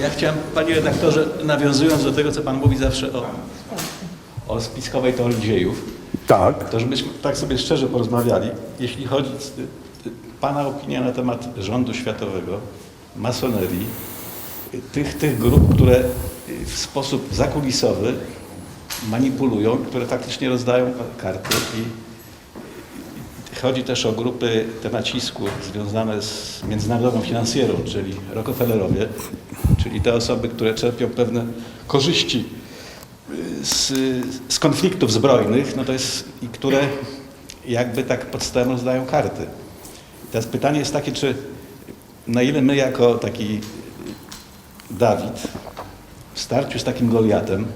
Ja chciałem, panie redaktorze, nawiązując do tego, co pan mówi zawsze o, o spiskowej teorii dziejów, Tak. to żebyśmy tak sobie szczerze porozmawiali, jeśli chodzi o pana opinia na temat rządu światowego, masonerii, tych, tych grup, które w sposób zakulisowy manipulują, które faktycznie rozdają karty i chodzi też o grupy te nacisku związane z międzynarodową finansjerą, czyli Rockefellerowie, czyli te osoby, które czerpią pewne korzyści y, z, z konfliktów zbrojnych, no to jest, i które jakby tak podstawem rozdają karty. Teraz pytanie jest takie, czy na ile my jako taki Dawid w starciu z takim Goliatem,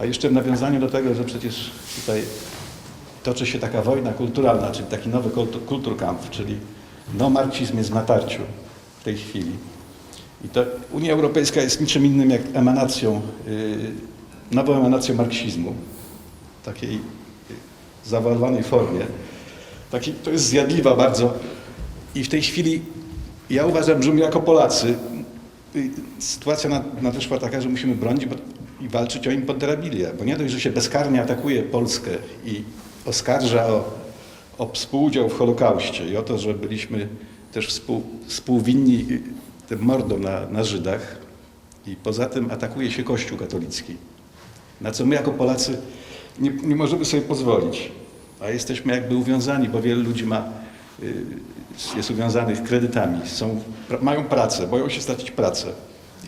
a jeszcze w nawiązaniu do tego, że przecież tutaj toczy się taka wojna kulturalna, czyli taki nowy kultur, kulturkampf, czyli no marksizm jest w natarciu w tej chwili. I to Unia Europejska jest niczym innym jak emanacją, yy, nową emanacją marksizmu, takiej yy, zawarowanej formie. Taki, to jest zjadliwa bardzo. I w tej chwili ja uważam, że my jako Polacy, y, sytuacja nad- nadeszła taka, że musimy bronić i walczyć o imponderabilię, bo nie dość, że się bezkarnie atakuje Polskę i oskarża o, o współudział w Holokauście i o to, że byliśmy też współ, współwinni y, tym mordom na, na Żydach i poza tym atakuje się Kościół katolicki, na co my jako Polacy nie, nie możemy sobie pozwolić, a jesteśmy jakby uwiązani, bo wielu ludzi ma, y, jest uwiązanych kredytami, są, mają pracę, boją się stracić pracę.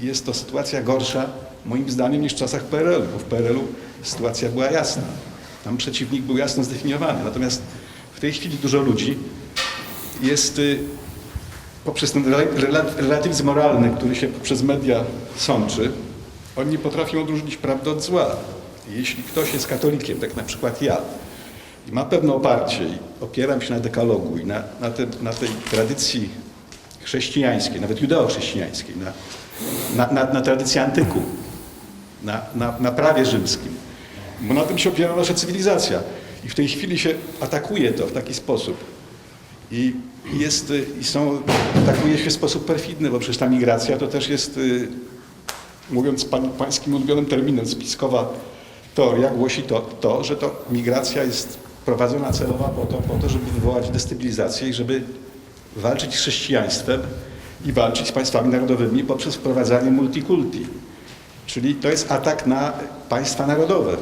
I jest to sytuacja gorsza, moim zdaniem, niż w czasach PRL-u, bo w PRL-u sytuacja była jasna. Tam przeciwnik był jasno zdefiniowany. Natomiast w tej chwili dużo ludzi jest y, poprzez ten rela- rela- relatywizm moralny, który się przez media sączy, oni potrafią odróżnić prawdy od zła. Jeśli ktoś jest katolikiem, tak na przykład ja, i ma pewne oparcie i opieram się na dekalogu i na, na, te, na tej tradycji chrześcijańskiej, nawet judeo-chrześcijańskiej, na, na, na, na tradycji antyku, na, na, na prawie rzymskim, bo na tym się opiera nasza cywilizacja. I w tej chwili się atakuje to w taki sposób. I, jest, y, i są, atakuje się w sposób perfidny, bo przecież ta migracja to też jest, y, mówiąc pan, pańskim ulubionym terminem, spiskowa teoria głosi to, to, że to migracja jest prowadzona celowa po to, po to, żeby wywołać destabilizację i żeby walczyć z chrześcijaństwem i walczyć z państwami narodowymi poprzez wprowadzanie multikulti. Czyli to jest atak na państwa narodowe.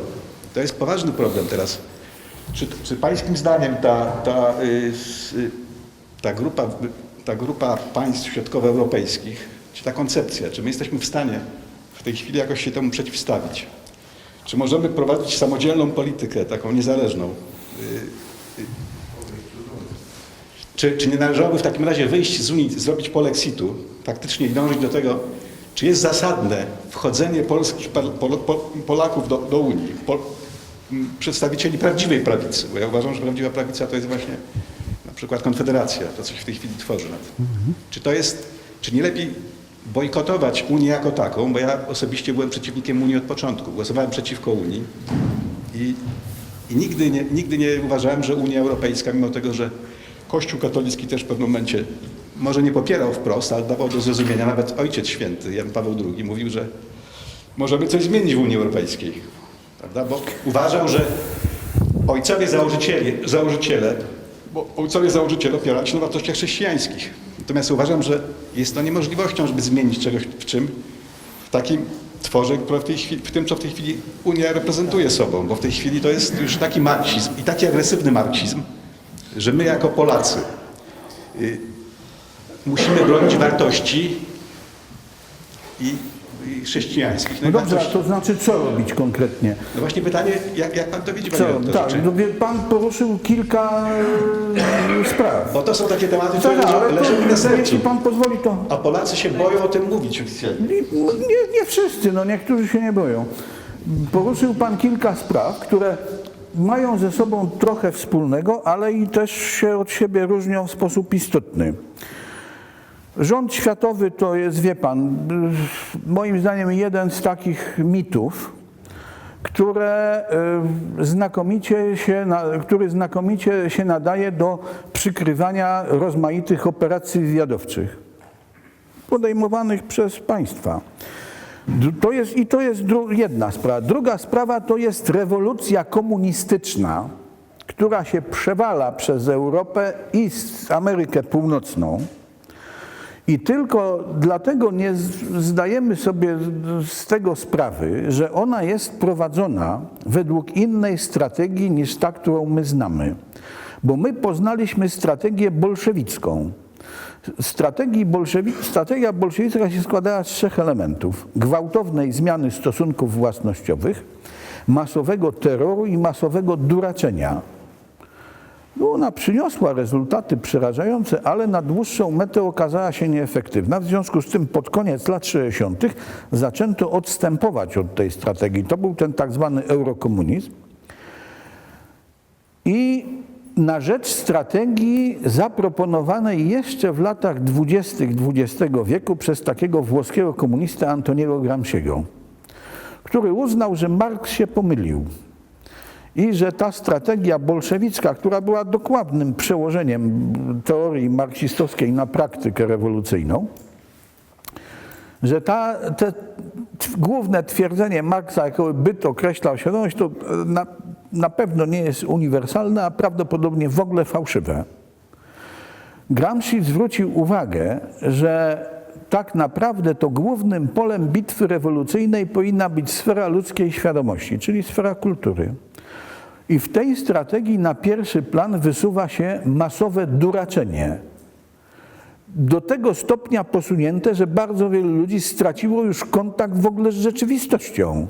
To jest poważny problem teraz. Czy, czy pańskim zdaniem ta, ta, y, y, ta, grupa, ta grupa państw środkowoeuropejskich, czy ta koncepcja, czy my jesteśmy w stanie w tej chwili jakoś się temu przeciwstawić? Czy możemy prowadzić samodzielną politykę, taką niezależną? Y, Czy, czy nie należałoby w takim razie wyjść z Unii, zrobić polexitu, faktycznie i dążyć do tego, czy jest zasadne wchodzenie polskich Pol, Pol, Polaków do, do Unii, Pol, przedstawicieli prawdziwej prawicy, bo ja uważam, że prawdziwa prawica to jest właśnie na przykład Konfederacja, to co się w tej chwili tworzy. Czy to jest, czy nie lepiej bojkotować Unię jako taką, bo ja osobiście byłem przeciwnikiem Unii od początku, głosowałem przeciwko Unii i, i nigdy, nie, nigdy nie uważałem, że Unia Europejska, mimo tego, że Kościół katolicki też w pewnym momencie może nie popierał wprost, ale dawał do zrozumienia, nawet Ojciec Święty Jan Paweł II mówił, że możemy coś zmienić w Unii Europejskiej. Prawda? Bo uważał, że ojcowie założyciele, założyciele bo ojcowie założyciele opierają się na wartościach chrześcijańskich. Natomiast uważam, że jest to niemożliwością, żeby zmienić czegoś w czym, w takim tworze, które w, tej chwili, w tym, co w tej chwili Unia reprezentuje sobą, bo w tej chwili to jest już taki marksizm i taki agresywny marksizm, że my jako Polacy y, musimy bronić wartości i, i chrześcijańskich. No i dobrze, a wartości- to znaczy co robić konkretnie? No właśnie pytanie, jak, jak pan to widzi, Co? panie? Tak, no pan poruszył kilka e, spraw. Bo to są takie tematy, które Tak, leżą, mi na sercu. jeśli pan pozwoli, to A Polacy się boją o tym mówić oficjalnie. nie, nie, nie wszyscy, no niektórzy się nie boją. Poruszył pan kilka spraw, które mają ze sobą trochę wspólnego, ale i też się od siebie różnią w sposób istotny. Rząd światowy to jest, wie pan, moim zdaniem jeden z takich mitów, które y, znakomicie się, który znakomicie się nadaje do przykrywania rozmaitych operacji zwiadowczych. podejmowanych przez państwa. To jest, I to jest jedna sprawa. Druga sprawa to jest rewolucja komunistyczna, która się przewala przez Europę i Amerykę Północną. I tylko dlatego nie zdajemy sobie z tego sprawy, że ona jest prowadzona według innej strategii niż ta, którą my znamy. Bo my poznaliśmy strategię bolszewicką. Strategii bolszewi- strategia bolszewicka się składała z trzech elementów: gwałtownej zmiany stosunków własnościowych, masowego terroru i masowego duraczenia. No, ona przyniosła rezultaty przerażające, ale na dłuższą metę okazała się nieefektywna. W związku z tym pod koniec lat 60. zaczęto odstępować od tej strategii. To był ten tak zwany eurokomunizm. I na rzecz strategii zaproponowanej jeszcze w latach 20. XX wieku przez takiego włoskiego komunistę Antoniego Gramsciego, który uznał, że Marks się pomylił i że ta strategia bolszewicka, która była dokładnym przełożeniem teorii marksistowskiej na praktykę rewolucyjną, że ta, te główne twierdzenie Marksa, jako byt określał świadomość, to e, na, na pewno nie jest uniwersalne, a prawdopodobnie w ogóle fałszywe. Gramsci zwrócił uwagę, że tak naprawdę to głównym polem bitwy rewolucyjnej powinna być sfera ludzkiej świadomości, czyli sfera kultury. I w tej strategii na pierwszy plan wysuwa się masowe duraczenie. Do tego stopnia posunięte, że bardzo wielu ludzi straciło już kontakt w ogóle z rzeczywistością.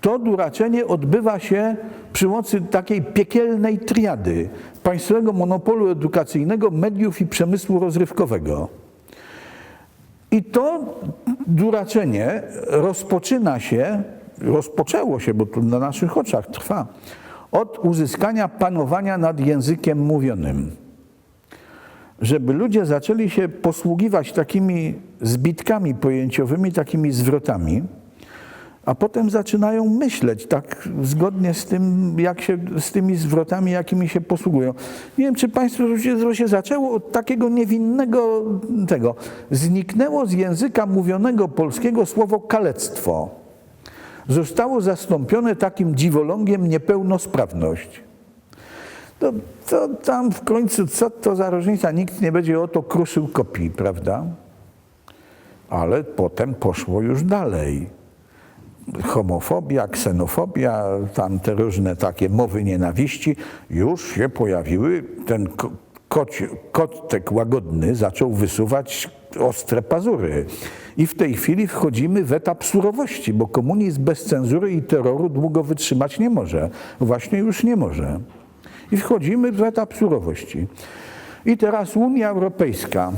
To duraczenie odbywa się przy mocy takiej piekielnej triady państwowego monopolu edukacyjnego, mediów i przemysłu rozrywkowego. I to duraczenie rozpoczyna się, rozpoczęło się, bo to na naszych oczach trwa, od uzyskania panowania nad językiem mówionym. Żeby ludzie zaczęli się posługiwać takimi zbitkami pojęciowymi, takimi zwrotami, a potem zaczynają myśleć tak zgodnie z tym, jak się, z tymi zwrotami, jakimi się posługują. Nie wiem, czy Państwo że się zaczęło od takiego niewinnego tego. Zniknęło z języka mówionego polskiego słowo kalectwo. Zostało zastąpione takim dziwolągiem niepełnosprawność. To, to tam w końcu, co to za różnica? Nikt nie będzie o to kruszył kopii, prawda? Ale potem poszło już dalej homofobia, ksenofobia, tam te różne takie mowy nienawiści, już się pojawiły. Ten kotek łagodny zaczął wysuwać ostre pazury. I w tej chwili wchodzimy w etap surowości, bo komunizm bez cenzury i terroru długo wytrzymać nie może. Właśnie już nie może. I wchodzimy w etap surowości. I teraz Unia Europejska.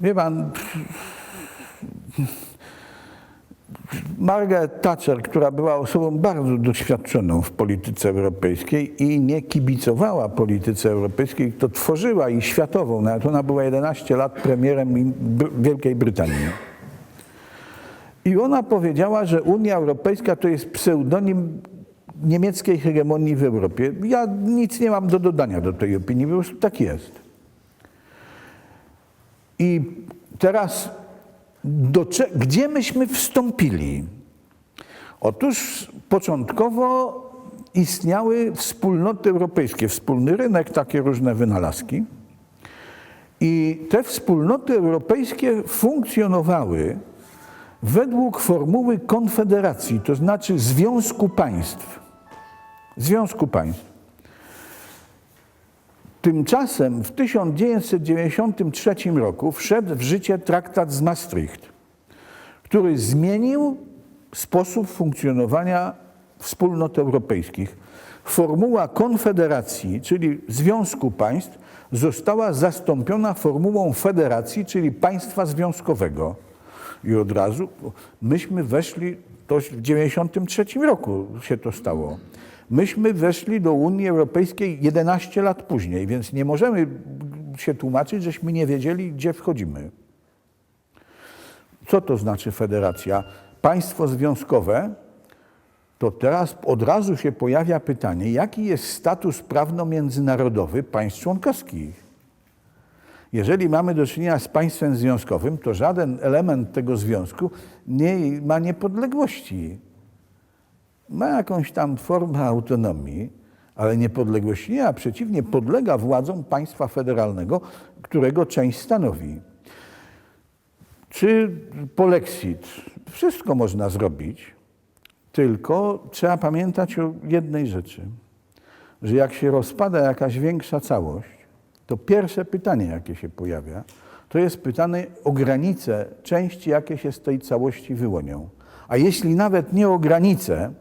Wie pan, Margaret Thatcher, która była osobą bardzo doświadczoną w polityce europejskiej i nie kibicowała polityce europejskiej, to tworzyła i światową, nawet ona była 11 lat premierem Wielkiej Brytanii. I ona powiedziała, że Unia Europejska to jest pseudonim niemieckiej hegemonii w Europie. Ja nic nie mam do dodania do tej opinii, po prostu tak jest. I teraz do, gdzie myśmy wstąpili? Otóż początkowo istniały wspólnoty europejskie, wspólny rynek, takie różne wynalazki. I te wspólnoty europejskie funkcjonowały według formuły konfederacji, to znaczy Związku Państw. Związku Państw. Tymczasem w 1993 roku wszedł w życie traktat z Maastricht, który zmienił sposób funkcjonowania wspólnot europejskich. Formuła konfederacji, czyli Związku Państw, została zastąpiona formułą federacji, czyli państwa związkowego. I od razu myśmy weszli, to w 1993 roku się to stało. Myśmy weszli do Unii Europejskiej 11 lat później, więc nie możemy się tłumaczyć, żeśmy nie wiedzieli, gdzie wchodzimy. Co to znaczy federacja? Państwo związkowe, to teraz od razu się pojawia pytanie, jaki jest status prawno-międzynarodowy państw członkowskich? Jeżeli mamy do czynienia z państwem związkowym, to żaden element tego związku nie ma niepodległości. Ma jakąś tam formę autonomii, ale niepodległości nie, a przeciwnie, podlega władzom państwa federalnego, którego część stanowi. Czy polexit? Wszystko można zrobić, tylko trzeba pamiętać o jednej rzeczy, że jak się rozpada jakaś większa całość, to pierwsze pytanie, jakie się pojawia, to jest pytanie o granice części, jakie się z tej całości wyłonią. A jeśli nawet nie o granice,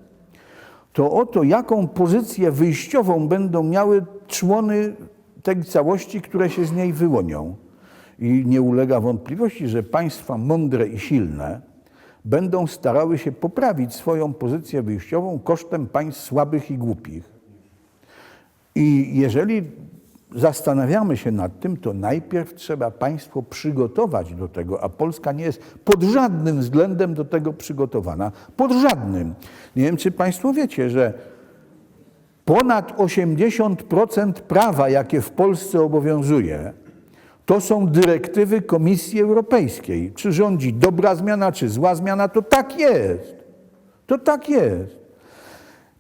to o to, jaką pozycję wyjściową będą miały człony tej całości, które się z niej wyłonią. I nie ulega wątpliwości, że państwa mądre i silne będą starały się poprawić swoją pozycję wyjściową kosztem państw słabych i głupich. I jeżeli zastanawiamy się nad tym, to najpierw trzeba państwo przygotować do tego, a Polska nie jest pod żadnym względem do tego przygotowana. Pod żadnym. Nie wiem, czy państwo wiecie, że ponad 80% prawa, jakie w Polsce obowiązuje, to są dyrektywy Komisji Europejskiej. Czy rządzi dobra zmiana, czy zła zmiana, to tak jest. To tak jest.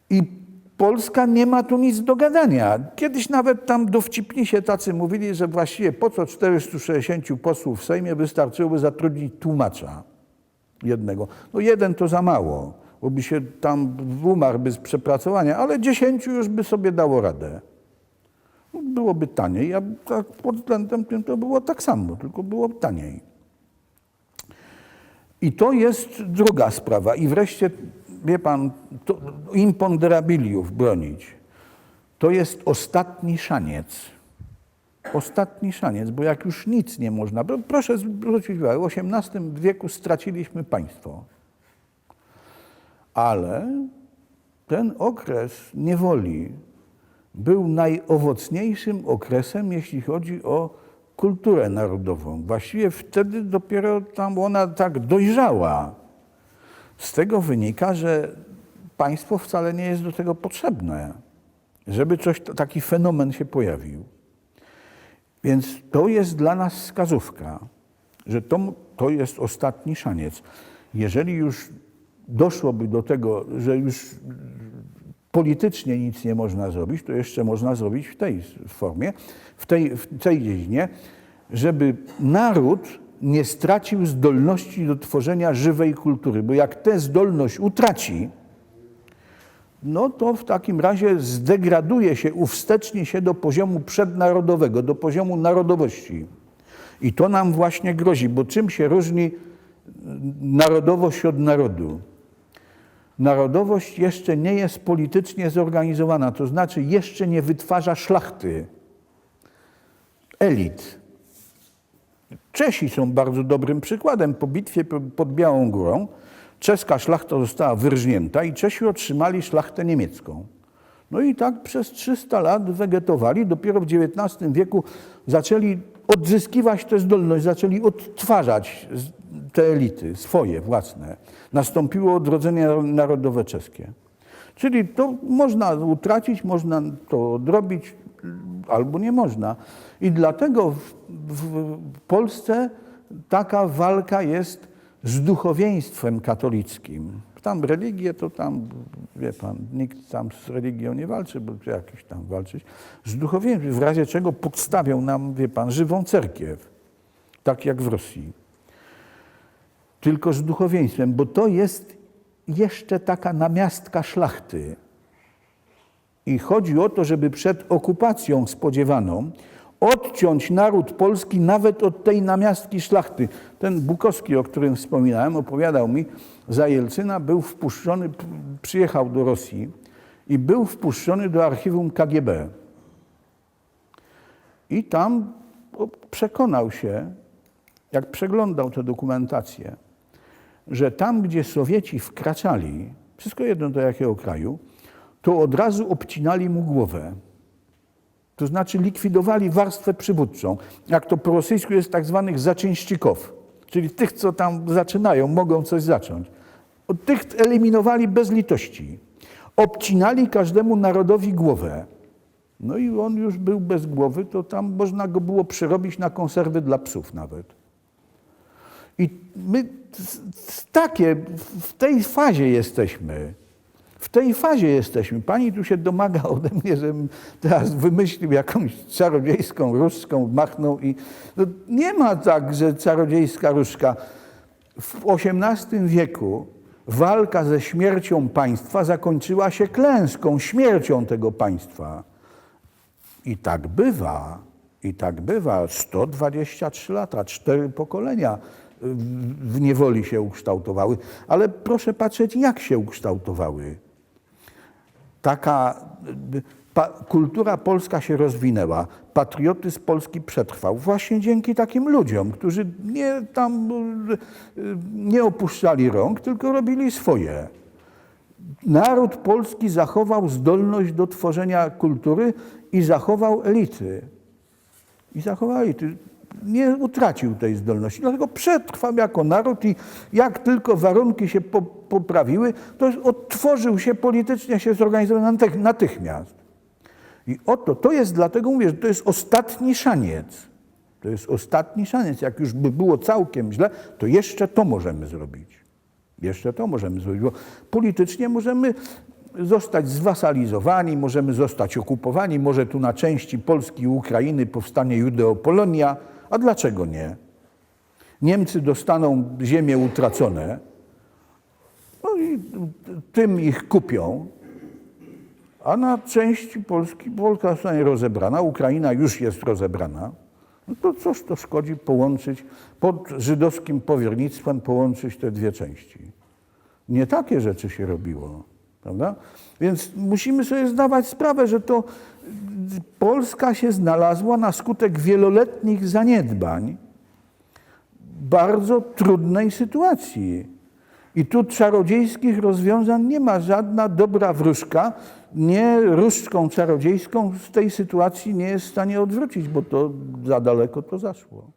I Polska nie ma tu nic do gadania. Kiedyś nawet tam dowcipni się tacy mówili, że właściwie po co 460 posłów w Sejmie wystarczyłoby zatrudnić tłumacza jednego. No jeden to za mało, bo by się tam umarłby z przepracowania, ale 10 już by sobie dało radę. Byłoby taniej, a tak pod względem tym to było tak samo, tylko było taniej. I to jest druga sprawa. I wreszcie, wie pan, to imponderabiliów bronić. To jest ostatni szaniec. Ostatni szaniec, bo jak już nic nie można, proszę zwrócić uwagę, w XVIII wieku straciliśmy państwo. Ale ten okres niewoli był najowocniejszym okresem, jeśli chodzi o kulturę narodową. Właściwie wtedy dopiero tam ona tak dojrzała. Z tego wynika, że państwo wcale nie jest do tego potrzebne, żeby coś, taki fenomen się pojawił. Więc to jest dla nas wskazówka, że to, to jest ostatni szaniec. Jeżeli już doszłoby do tego, że już politycznie nic nie można zrobić, to jeszcze można zrobić w tej formie, w tej, w tej dziedzinie, żeby naród nie stracił zdolności do tworzenia żywej kultury, bo jak tę zdolność utraci, no to w takim razie zdegraduje się, uwstecznie się do poziomu przednarodowego, do poziomu narodowości. I to nam właśnie grozi, bo czym się różni narodowość od narodu? Narodowość jeszcze nie jest politycznie zorganizowana, to znaczy jeszcze nie wytwarza szlachty, elit. Czesi są bardzo dobrym przykładem. Po bitwie pod Białą Górą czeska szlachta została wyrżnięta i Czesi otrzymali szlachtę niemiecką. No i tak przez 300 lat wegetowali. Dopiero w XIX wieku zaczęli odzyskiwać tę zdolność, zaczęli odtwarzać te elity swoje, własne. Nastąpiło odrodzenie narodowe czeskie. Czyli to można utracić, można to odrobić, albo nie można. I dlatego w, w Polsce taka walka jest z duchowieństwem katolickim. Tam religię to tam, wie pan, nikt tam z religią nie walczy, bo jakieś tam walczyć. Z duchowieństwem, w razie czego podstawią nam, wie pan, żywą cerkiew. Tak jak w Rosji. Tylko z duchowieństwem, bo to jest jeszcze taka namiastka szlachty. I chodzi o to, żeby przed okupacją spodziewaną odciąć naród polski nawet od tej namiastki szlachty. Ten Bukowski, o którym wspominałem, opowiadał mi, za Jelcyna był wpuszczony, przyjechał do Rosji i był wpuszczony do archiwum KGB. I tam przekonał się, jak przeglądał tę dokumentację, że tam, gdzie Sowieci wkraczali, wszystko jedno do jakiego kraju, to od razu obcinali mu głowę. To znaczy likwidowali warstwę przywódczą. Jak to po rosyjsku jest tak zwanych zaczęścików, czyli tych, co tam zaczynają, mogą coś zacząć. Tych eliminowali bez litości. Obcinali każdemu narodowi głowę. No i on już był bez głowy, to tam można go było przerobić na konserwy dla psów nawet. I my takie, w tej fazie jesteśmy. W tej fazie jesteśmy. Pani tu się domaga ode mnie, żebym teraz wymyślił jakąś czarodziejską różdżką, machnął i... No, nie ma tak, że czarodziejska różdżka. W XVIII wieku walka ze śmiercią państwa zakończyła się klęską, śmiercią tego państwa. I tak bywa. I tak bywa. 123 lata, cztery pokolenia y, w niewoli się ukształtowały. Ale proszę patrzeć, jak się ukształtowały. Taka pa, kultura polska się rozwinęła, patriotyzm polski przetrwał właśnie dzięki takim ludziom, którzy nie tam nie opuszczali rąk, tylko robili swoje. Naród polski zachował zdolność do tworzenia kultury i zachował elity. I zachował. Nie utracił tej zdolności, dlatego przetrwał jako naród i jak tylko warunki się po, poprawiły, to odtworzył się politycznie, się zorganizował natych- natychmiast. I oto, to jest dlatego mówię, że to jest ostatni szaniec. To jest ostatni szaniec. Jak już by było całkiem źle, to jeszcze to możemy zrobić. Jeszcze to możemy zrobić, bo politycznie możemy zostać zwasalizowani, możemy zostać okupowani, może tu na części Polski i Ukrainy powstanie Judeopolonia, a dlaczego nie? Niemcy dostaną ziemię utracone, no i tym ich kupią, a na części Polski Polska zostanie rozebrana, Ukraina już jest rozebrana. No to cóż to szkodzi połączyć, pod żydowskim powiernictwem połączyć te dwie części. Nie takie rzeczy się robiło, prawda? Więc musimy sobie zdawać sprawę, że to Polska się znalazła na skutek wieloletnich zaniedbań w bardzo trudnej sytuacji. I tu czarodziejskich rozwiązań nie ma. Żadna dobra wróżka, nie różdżką czarodziejską z tej sytuacji nie jest w stanie odwrócić, bo to za daleko to zaszło.